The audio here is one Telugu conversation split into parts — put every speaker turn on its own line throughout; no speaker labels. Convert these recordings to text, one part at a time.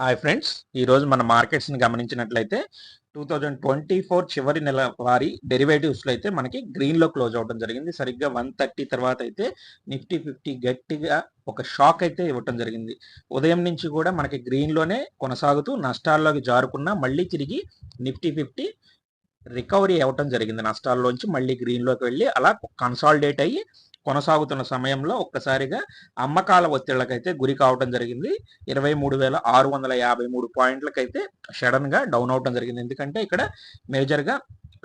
హాయ్ ఫ్రెండ్స్ ఈరోజు మన మార్కెట్స్ని గమనించినట్లయితే టూ థౌజండ్ ట్వంటీ ఫోర్ చివరి నెల వారి డెరివేటివ్స్లో అయితే మనకి గ్రీన్లో క్లోజ్ అవడం జరిగింది. సరిగ్గా వన్ థర్టీ తర్వాత అయితే నిఫ్టీ ఫిఫ్టీ గట్టిగా ఒక షాక్ అయితే ఇవ్వటం జరిగింది. ఉదయం నుంచి కూడా మనకి గ్రీన్లోనే కొనసాగుతూ నష్టాల్లోకి జారుకున్న మళ్ళీ తిరిగి నిఫ్టీ ఫిఫ్టీ రికవరీ అవ్వటం జరిగింది. నష్టాల్లోంచి మళ్ళీ గ్రీన్లోకి వెళ్ళి అలా కన్సాలిడేట్ అయ్యి కొనసాగుతున్న సమయంలో ఒక్కసారిగా అమ్మకాల ఒత్తిళ్ళకైతే గురి కావడం జరిగింది. ఇరవై మూడు వేల ఆరు వందల యాభై మూడు పాయింట్లకైతే సడన్గా డౌన్ అవడం జరిగింది. ఎందుకంటే ఇక్కడ మేజర్గా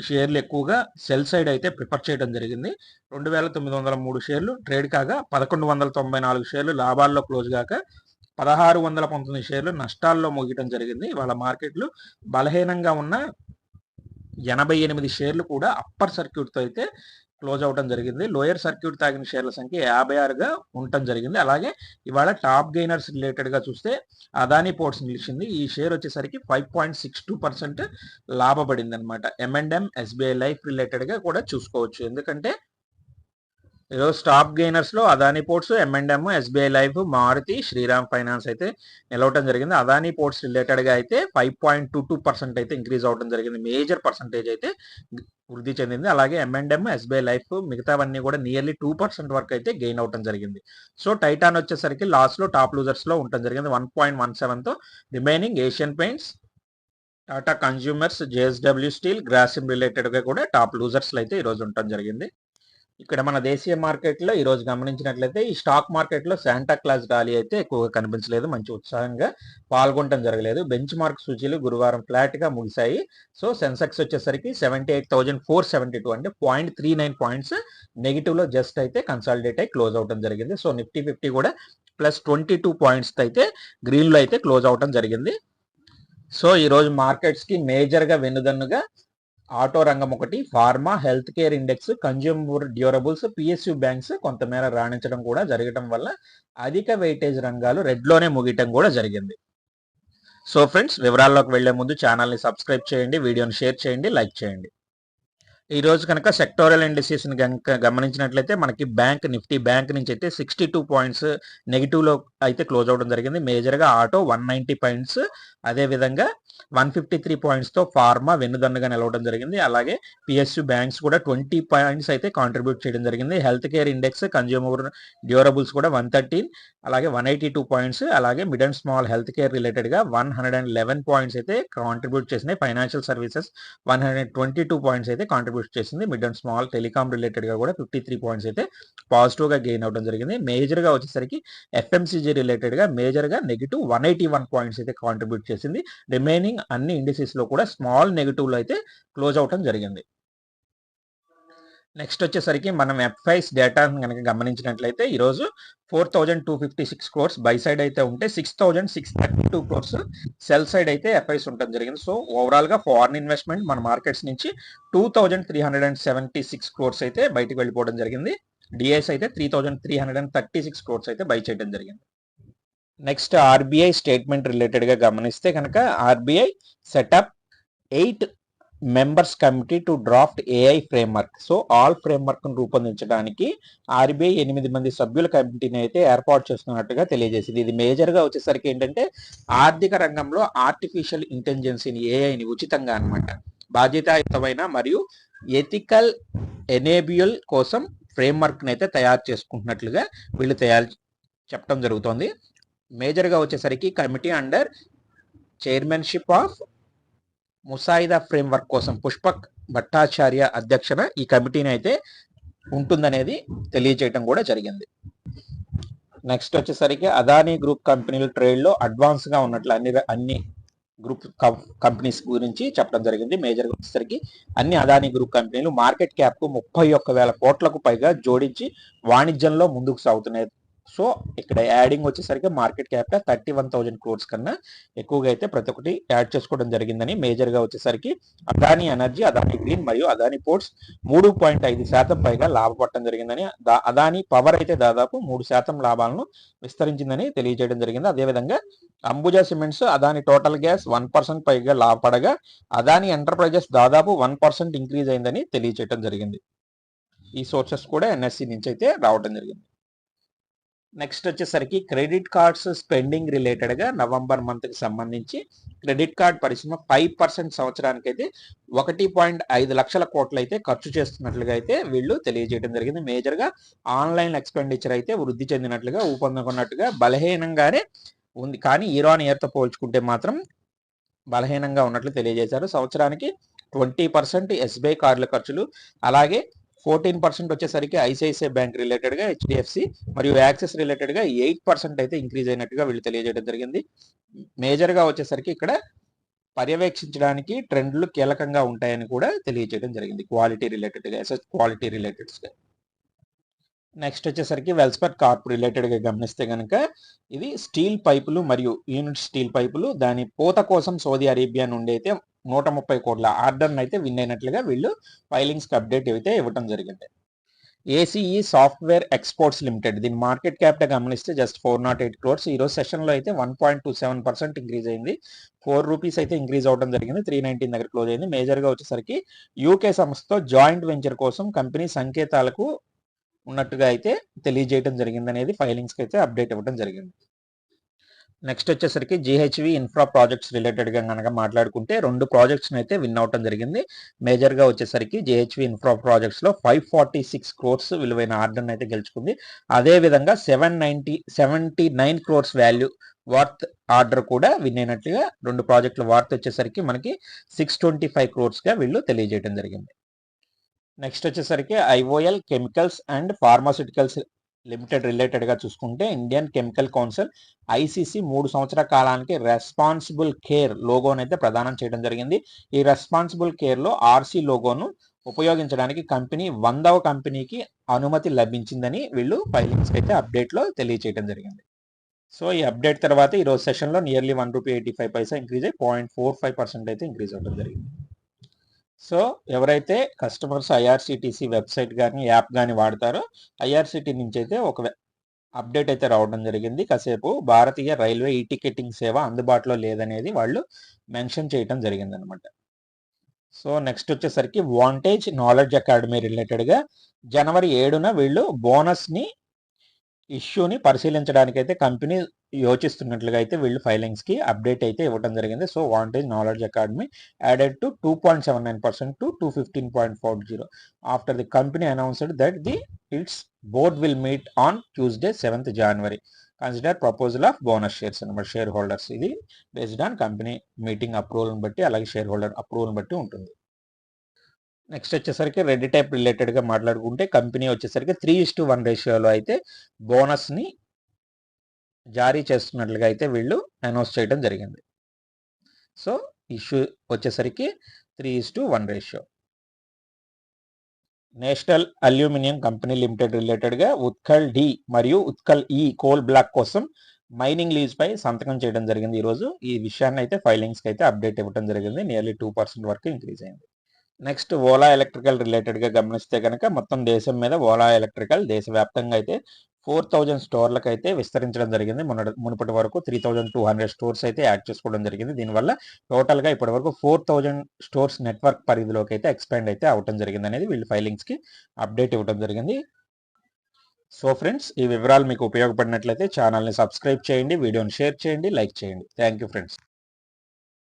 షేర్లు ఎక్కువగా సెల్ సైడ్ అయితే ప్రిఫర్ చేయడం జరిగింది. రెండు వేల తొమ్మిది వందల మూడు షేర్లు ట్రేడ్ కాగా పదకొండు వందల తొంభై నాలుగు షేర్లు లాభాల్లో క్లోజ్ కాక పదహారు వందల పంతొమ్మిది షేర్లు నష్టాల్లో ముగియటం జరిగింది. వాళ్ళ మార్కెట్లు బలహీనంగా ఉన్న ఎనభై ఎనిమిది షేర్లు కూడా అప్పర్ సర్క్యూట్తో అయితే క్లోజ్ అవడం జరిగింది. లోయర్ సర్క్యూట్ తాగిన షేర్ల సంఖ్య యాభై ఆరుగా ఉండటం జరిగింది. అలాగే ఇవాళ టాప్ గెయినర్స్ రిలేటెడ్గా చూస్తే అదానీ పోర్ట్స్ నిలిచింది. ఈ షేర్ వచ్చేసరికి five point six two percent లాభపడింది అనమాట M and M SBI life రిలేటెడ్గా కూడా చూసుకోవచ్చు. ఎందుకంటే ఈరోజు top గెయినర్స్లో Adani Ports M and M SBI Life Maruti Shriram Finance అయితే నిలవటం జరిగింది. అదానీ పోర్ట్స్ రిలేటెడ్గా అయితే five point two two percent అయితే ఇంక్రీజ్ అవడం జరిగింది. మేజర్ పర్సంటేజ్ అయితే వృద్ధి చెందింది. అలాగే ఎంఎండ్ఎం ఎస్బీఐ లైఫ్ మిగతావన్నీ కూడా నియర్లీ టూ పర్సెంట్ వరకు అయితే గెయిన్ అవడం జరిగింది. సో టైటాన్ వచ్చేసరికి లాస్ట్లో టాప్ లూజర్స్లో ఉండటం జరిగింది. One point one సెవెన్తో remaining Asian Paints Tata Consumers JSW Steel Grasim రిలేటెడ్గా కూడా టాప్ లూజర్స్ అయితే ఈరోజు ఉండటం జరిగింది. ఇక్కడ మన దేశీయ మార్కెట్లో ఈరోజు గమనించినట్లయితే ఈ స్టాక్ మార్కెట్లో శాంటా క్లాస్ ర్యాలీ అయితే ఎక్కువగా కనిపించలేదు మంచి ఉత్సాహంగా పాల్గొనడం జరగలేదు. బెంచ్ మార్క్ సూచీలు గురువారం ఫ్లాట్గా ముగిశాయి. సో సెన్సెక్స్ వచ్చేసరికి seventy eight thousand four seventy two అంటే పాయింట్ త్రీ నైన్ పాయింట్స్ నెగిటివ్లో జస్ట్ అయితే కన్సాలిడేట్ అయి క్లోజ్ అవడం జరిగింది. సో నిఫ్టీ ఫిఫ్టీ కూడా ప్లస్ ట్వంటీ టూ పాయింట్స్ అయితే గ్రీన్లో అయితే క్లోజ్ అవడం జరిగింది. సో ఈరోజు మార్కెట్స్కి మేజర్గా వెన్నుదన్నుగా ఆటో రంగం ఒకటి pharma health care index consumer durables PSU banks కొంతమేర రాణించడం కూడా జరగటం వల్ల అధిక వెయిటేజ్ రంగాలు రెడ్లోనే ముగియటం కూడా జరిగింది. సో ఫ్రెండ్స్ వివరాల్లోకి వెళ్ళే ముందు ఛానల్ని సబ్స్క్రైబ్ చేయండి వీడియోని షేర్ చేయండి లైక్ చేయండి. ఈ రోజు కనుక సెక్టోరియల్ ఇండిసెస్ కనుక గమనించినట్లయితే మనకి బ్యాంక్ నిఫ్టీ బ్యాంక్ నుంచి అయితే సిక్స్టీ టూ పాయింట్స్ నెగిటివ్లో అయితే క్లోజ్ అవడం జరిగింది. మేజర్గా ఆటో వన్ నైన్టీ పాయింట్స్ అదే విధంగా వన్ ఫిఫ్టీ త్రీ పాయింట్స్తో ఫార్మా వెన్నుదన్నుగా నిలవడం జరిగింది. అలాగే పిఎస్యు బ్యాంక్స్ కూడా ట్వంటీ పాయింట్స్ అయితే కాంట్రిబ్యూట్ చేయడం జరిగింది. Health care index consumer durables కూడా వన్ థర్టీన్ అలాగే వన్ ఎయిటీ టూ పాయింట్స్ అలాగే mid and small health care రిలేటెడ్గా one hundred and eleven points అయితే కాంట్రిబ్యూట్ చేసినాయి. Financial services one hundred twenty two points అయితే కాంట్రిబ్యూట్ చేసింది. మిడ్ అండ్ స్మాల్ టెలికామ్ రిలేటెడ్గా కూడా ఫిఫ్టీ త్రీ పాయింట్స్ అయితే పాజిటివ్గా గెయిన్ అవడం జరిగింది. మేజర్గా వచ్చేసరికి ఎఫ్ఎంసీజీ రిలేటెడ్గా మేజర్గా negative one eighty one points అయితే కాంట్రిబ్యూట్ చేసింది. రిమైనింగ్ అన్ని ఇండిసెస్లో కూడా స్మాల్ నెగిటివ్లో అయితే క్లోజ్ అవటం జరిగింది. నెక్స్ట్ వచ్చేసరికి మనం ఎఫ్ఐస్ డేటా కనుక గమనించినట్లయితే ఈరోజు four thousand two fifty six crores buy side అయితే ఉంటే six thousand six thirty two crores sell side అయితే ఎఫ్ఐస్ ఉండడం జరిగింది. సో ఓవరాల్గా ఫారిన్ ఇన్వెస్ట్మెంట్ మన మార్కెట్స్ నుంచి two thousand three hundred and seventy six crores అయితే బయటకు వెళ్ళిపోవడం జరిగింది. డిఎస్ అయితే three thousand three hundred and thirty six crores అయితే బై చేయడం జరిగింది. నెక్స్ట్ ఆర్బీఐ స్టేట్మెంట్ రిలేటెడ్గా గమనిస్తే కనుక RBI set up eight members committee to draft AI framework so all framework రూపొందించడానికి ఆర్బీఐ ఎనిమిది మంది సభ్యుల కమిటీని అయితే ఏర్పాటు చేస్తున్నట్టుగా తెలియజేసింది. ఇది మేజర్గా వచ్చేసరికి ఏంటంటే ఆర్థిక రంగంలో ఆర్టిఫిషియల్ ఇంటెలిజెన్సీని ఏఐని ఉచితంగా అనమాట బాధ్యతాయుతమైన మరియు ఎథికల్ ఎనేబియల్ కోసం ఫ్రేమ్వర్క్ని అయితే తయారు చేసుకుంటున్నట్లుగా వీళ్ళు తయారు చెప్పడం జరుగుతోంది. మేజర్గా వచ్చేసరికి కమిటీ అండర్ చైర్మన్షిప్ ఆఫ్ ముసాయిదా ఫ్రేమ్వర్క్ కోసం పుష్పక్ భట్టాచార్య అధ్యక్షన ఈ కమిటీని అయితే ఉంటుందనేది తెలియజేయడం కూడా జరిగింది. నెక్స్ట్ వచ్చేసరికి అదానీ గ్రూప్ కంపెనీలు ట్రేడ్లో అడ్వాన్స్గా ఉన్నట్లు అన్ని అన్ని గ్రూప్ కంపెనీస్ గురించి చెప్పడం జరిగింది. మేజర్ వచ్చేసరికి అన్ని అదానీ గ్రూప్ కంపెనీలు మార్కెట్ క్యాప్కు ముప్పై ఒక్క వేల కోట్లకు పైగా జోడించి వాణిజ్యంలో ముందుకు సాగుతున్నాయి. సో ఇక్కడ యాడింగ్ వచ్చేసరికి market cap thirty one thousand crores కన్నా ఎక్కువగా అయితే ప్రతి ఒక్కటి యాడ్ చేసుకోవడం జరిగిందని మేజర్గా వచ్చేసరికి అదానీ ఎనర్జీ అదానీ గ్రీన్ మరియు అదానీ పోర్ట్స్ మూడు పాయింట్ ఐదు శాతం పైగా లాభపడటం జరిగిందని అదానీ పవర్ అయితే దాదాపు మూడు శాతం లాభాలను విస్తరించిందని తెలియజేయడం జరిగింది. అదేవిధంగా Ambuja Cements Adani Total Gas one percent పైగా లాభపడగా అదాని ఎంటర్ప్రైజెస్ దాదాపు వన్ పర్సెంట్ ఇంక్రీజ్ అయిందని తెలియజేయడం జరిగింది. ఈ సోర్సెస్ కూడా ఎన్ఎస్సి నుంచి అయితే రావడం జరిగింది. నెక్స్ట్ వచ్చేసరికి క్రెడిట్ కార్డ్స్ స్పెండింగ్ రిలేటెడ్గా నవంబర్ మంత్కి సంబంధించి క్రెడిట్ కార్డ్ పరిశ్రమ ఫైవ్ పర్సెంట్ సంవత్సరానికి అయితే ఒకటి పాయింట్ ఐదు లక్షల కోట్లు అయితే ఖర్చు చేస్తున్నట్లుగా అయితే వీళ్ళు తెలియజేయడం జరిగింది. మేజర్గా ఆన్లైన్ ఎక్స్పెండిచర్ అయితే వృద్ధి చెందినట్లుగా ఊపందుకున్నట్టుగా బలహీనంగానే ఉంది. కానీ ఇరాన్ ఇయర్తో పోల్చుకుంటే మాత్రం బలహీనంగా ఉన్నట్లు తెలియజేశారు. సంవత్సరానికి ట్వంటీ పర్సెంట్ ఎస్బీఐ కార్డుల ఖర్చులు అలాగే ఫోర్టీన్ పర్సెంట్ వచ్చేసరికి ఐసిఐసిఐ బ్యాంక్ రిలేటెడ్గా హెచ్డిఎఫ్సి మరియు యాక్సెస్ రిలేటెడ్గా ఎయిట్ పర్సెంట్ అయితే ఇంక్రీజ్ అయినట్టుగా వీళ్ళు తెలియజేయడం జరిగింది. మేజర్గా వచ్చేసరికి ఇక్కడ పర్యవేక్షించడానికి ట్రెండ్లు కీలకంగా ఉంటాయని కూడా తెలియజేయడం జరిగింది క్వాలిటీ రిలేటెడ్గా ఎస్ఎస్ క్వాలిటీ రిలేటెడ్స్గా నెక్స్ట్ వచ్చేసరికి వెల్స్పర్ కార్ప్ రిలేటెడ్గా గమనిస్తే కనుక ఇది స్టీల్ పైపులు మరియు యూనిట్ స్టీల్ పైపులు దాని పూత కోసం సౌదీ అరేబియా నుండి అయితే నూట ముప్పై కోట్ల ఆర్డర్ అయితే విన్ అయినట్లుగా వీళ్ళు ఫైలింగ్స్కి అప్డేట్ అయితే ఇవ్వటం జరిగింది. ఏసీఈ సాఫ్ట్వేర్ ఎక్స్పోర్ట్స్ లిమిటెడ్ దీని మార్కెట్ క్యాపిట గమనిస్తే just four nought eight crores ఈ రోజు అయితే one point two seven percent increase అయింది. ఫోర్ రూపీస్ అయితే ఇంక్రీజ్ అవడం జరిగింది. త్రీ నైన్టీన్ దగ్గర క్లోజ్ అయింది. మేజర్గా వచ్చేసరికి యూకే సంస్థతో జాయింట్ వెంచర్ కోసం కంపెనీ సంకేతాలకు ఉన్నట్టుగా అయితే తెలియజేయడం జరిగింది అనేది ఫైలింగ్స్కి అయితే అప్డేట్ ఇవ్వడం జరిగింది. నెక్స్ట్ వచ్చేసరికి జిహెచ్వి ఇన్ఫ్రా ప్రాజెక్ట్స్ రిలేటెడ్గా కనుక మాట్లాడుకుంటే రెండు ప్రాజెక్ట్స్ అయితే విన్ అవటం జరిగింది. మేజర్గా వచ్చేసరికి జిహెచ్వి ఇన్ఫ్రా ప్రాజెక్ట్స్లో ఫైవ్ ఫార్టీ సిక్స్ క్రోర్స్ విలువైన ఆర్డర్ని అయితే గెలుచుకుంది. అదే విధంగా seven ninety seventy nine crores value worth order కూడా విన్ అయినట్లుగా రెండు ప్రాజెక్టుల వార్త్ వచ్చేసరికి మనకి సిక్స్ ట్వంటీ ఫైవ్ క్రోర్స్గా వీళ్ళు తెలియజేయడం జరిగింది. నెక్స్ట్ వచ్చేసరికి IOL chemicals and pharmaceuticals limited రిలేటెడ్గా చూసుకుంటే ఇండియన్ కెమికల్ కౌన్సిల్ ఐసీసీ మూడు సంవత్సరాల కాలానికి రెస్పాన్సిబుల్ కేర్ లోగోను అయితే ప్రదానం చేయడం జరిగింది. ఈ రెస్పాన్సిబుల్ కేర్లో ఆర్సీ లోగోను ఉపయోగించడానికి కంపెనీ వందవ కంపెనీకి అనుమతి లభించిందని వీళ్ళు ఫైలింగ్స్ అయితే అప్డేట్లో తెలియజేయడం జరిగింది. సో ఈ అప్డేట్ తర్వాత ఈ రోజు nearly one rupee eighty five paisa increase అయ్యి పాయింట్ ఫోర్ ఫైవ్ పర్సెంట్ అయితే ఇంక్రీజ్ అవ్వడం జరిగింది. సో ఎవరైతే కస్టమర్స్ ఐఆర్సిటీసీ వెబ్సైట్ కానీ యాప్ కానీ వాడతారో ఐఆర్సిటీ నుంచి అయితే ఒక అప్డేట్ అయితే రావడం జరిగింది. కాసేపు భారతీయ రైల్వే ఈ టికెటింగ్ సేవ అందుబాటులో లేదనేది వాళ్ళు మెన్షన్ చేయడం జరిగింది అనమాట సో నెక్స్ట్ వచ్చేసరికి వాంటేజ్ నాలెడ్జ్ అకాడమీ రిలేటెడ్గా జనవరి ఏడున వీళ్ళు బోనస్ని ఇష్యూని పరిశీలించడానికైతే కంపెనీ యోచిస్తున్నట్లుగా అయితే వీళ్ళు ఫైలింగ్స్కి అప్డేట్ అయితే ఇవ్వడం జరిగింది. So Vantage Knowledge Academy added to two point seven nine percent to two fifteen point four zero. After the company announced that the its board will meet on Tuesday seventh January. Consider proposal of bonus shares అనమాట షేర్ హోల్డర్స్. ఇది బేస్డ్ ఆన్ కంపెనీ మీటింగ్ అప్రూవల్ని బట్టి అలాగే షేర్ హోల్డర్ అప్రూవల్ని బట్టి ఉంటుంది. నెక్స్ట్ వచ్చేసరికి రెడ్ టైప్ రిలేటెడ్గా మాట్లాడుకుంటే కంపెనీ వచ్చేసరికి త్రీ ఇస్ టు వన్ రేషియోలో అయితే బోనస్ని జారీ చేస్తున్నట్లుగా అయితే వీళ్ళు అనౌన్స్ చేయడం జరిగింది. సో ఇష్యూ వచ్చేసరికి three is to one ratio. National aluminium company limited రిలేటెడ్గా ఉత్కల్ డి మరియు ఉత్కల్ ఈ కోల్ బ్లాక్ కోసం మైనింగ్ లీజ్పై సంతకం చేయడం జరిగింది. ఈరోజు ఈ విషయాన్ని అయితే ఫైలింగ్స్కి అయితే అప్డేట్ ఇవ్వడం జరిగింది. నియర్లీ టూ పర్సెంట్ వరకు ఇంక్రీజ్ అయింది. నెక్స్ట్ ఓలా ఎలక్ట్రికల్ రిలేటెడ్గా గమనిస్తే కనుక మొత్తం దేశం మీద ఓలా ఎలక్ట్రికల్ దేశవ్యాప్తంగా అయితే ఫోర్ థౌజండ్ స్టోర్లకు అయితే విస్తరించడం జరిగింది. మొన్న మునుపటి వరకు three thousand two hundred stores అయితే యాడ్ చేసుకోవడం జరిగింది. దీనివల్ల టోటల్గా ఇప్పటి వరకు ఫోర్ థౌజండ్ స్టోర్స్ నెట్వర్క్ పరిధిలోకి అయితే ఎక్స్పాండ్ అయితే అవటం జరిగింది అనేది వీళ్ళు ఫైలింగ్స్కి అప్డేట్ ఇవ్వడం జరిగింది. సో ఫ్రెండ్స్ ఈ వివరాలు మీకు ఉపయోగపడినట్లయితే ఛానల్ని సబ్స్క్రైబ్ చేయండి వీడియోని షేర్ చేయండి లైక్ చేయండి. Thank you friends.